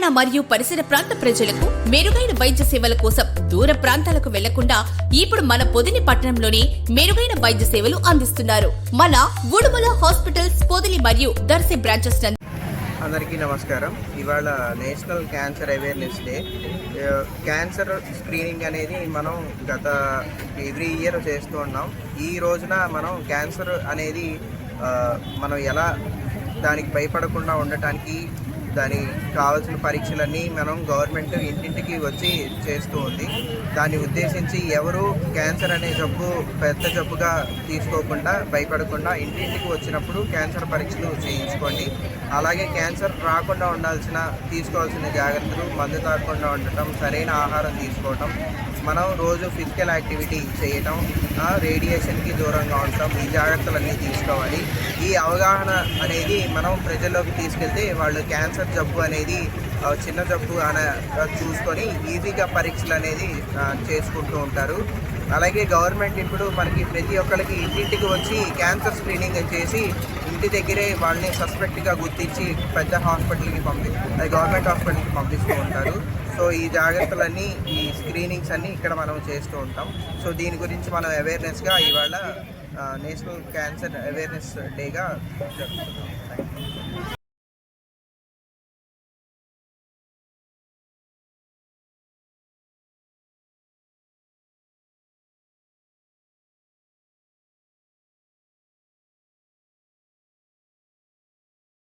తెలంగాణ మరియు పరిసర ప్రాంత ప్రజలకు మెరుగైన వైద్య సేవల కోసం దూర ప్రాంతాలకు వెళ్ళకుండా ఇప్పుడు మన పొదిని పట్టణంలోనే మెరుగైన వైద్య సేవలు అందిస్తున్నారు. మన ఉడుమల హాస్పిటల్స్ పొదిలి మరియు దర్శి బ్రాంచెస్ అందరికీ నమస్కారం. ఇవాళ national cancer awareness day. Cancer screening అనేది మనం గత ఎవ్రీ ఇయర్ చేస్తూ ఉన్నాం. ఈ రోజున మనం క్యాన్సర్ అనేది మనం ఎలా దానికి భయపడకుండా ఉండటానికి దానికి కావాల్సిన పరీక్షలన్నీ మనం గవర్నమెంట్ ఇంటింటికి వచ్చి చేస్తూ ఉంది. దాన్ని ఉద్దేశించి ఎవరు క్యాన్సర్ అనే జబ్బు పెద్ద జబ్బుగా తీసుకోకుండా భయపడకుండా ఇంటింటికి వచ్చినప్పుడు క్యాన్సర్ పరీక్షలు చేయించుకోండి అలాగే క్యాన్సర్ రాకుండా ఉండాల్సిన తీసుకోవాల్సిన జాగ్రత్తలు మందు తాగకుండా ఉండటం సరైన ఆహారం తీసుకోవటం మనం రోజు ఫిజికల్ యాక్టివిటీ చేయటం రేడియేషన్కి దూరంగా ఉండటం ఈ జాగ్రత్తలన్నీ తీసుకోవాలి. ఈ అవగాహన అనేది మనం ప్రజల్లోకి తీసుకెళ్తే వాళ్ళు క్యాన్సర్ జబ్బు అనేది చిన్న జబ్బు అనే చూసుకొని ఈజీగా పరీక్షలు అనేది చేసుకుంటూ ఉంటారు. అలాగే గవర్నమెంట్ ఇప్పుడు మనకి ప్రతి ఒక్కరికి ఇంటింటికి వచ్చి క్యాన్సర్ స్క్రీనింగ్ చేసి ఇంటి దగ్గరే వాళ్ళని సస్పెక్ట్గా గుర్తించి పెద్ద హాస్పిటల్కి పంపి అది గవర్నమెంట్ హాస్పిటల్కి పంపిస్తూ ఉంటారు. సో ఈ జాగ్రత్తలన్నీ ఈ స్క్రీనింగ్స్ అన్నీ ఇక్కడ మనం చేస్తూ ఉంటాం. సో దీని గురించి మనం అవేర్నెస్గా ఇవాళ నేషనల్ క్యాన్సర్ అవేర్నెస్ డేగా జరుగుతుంది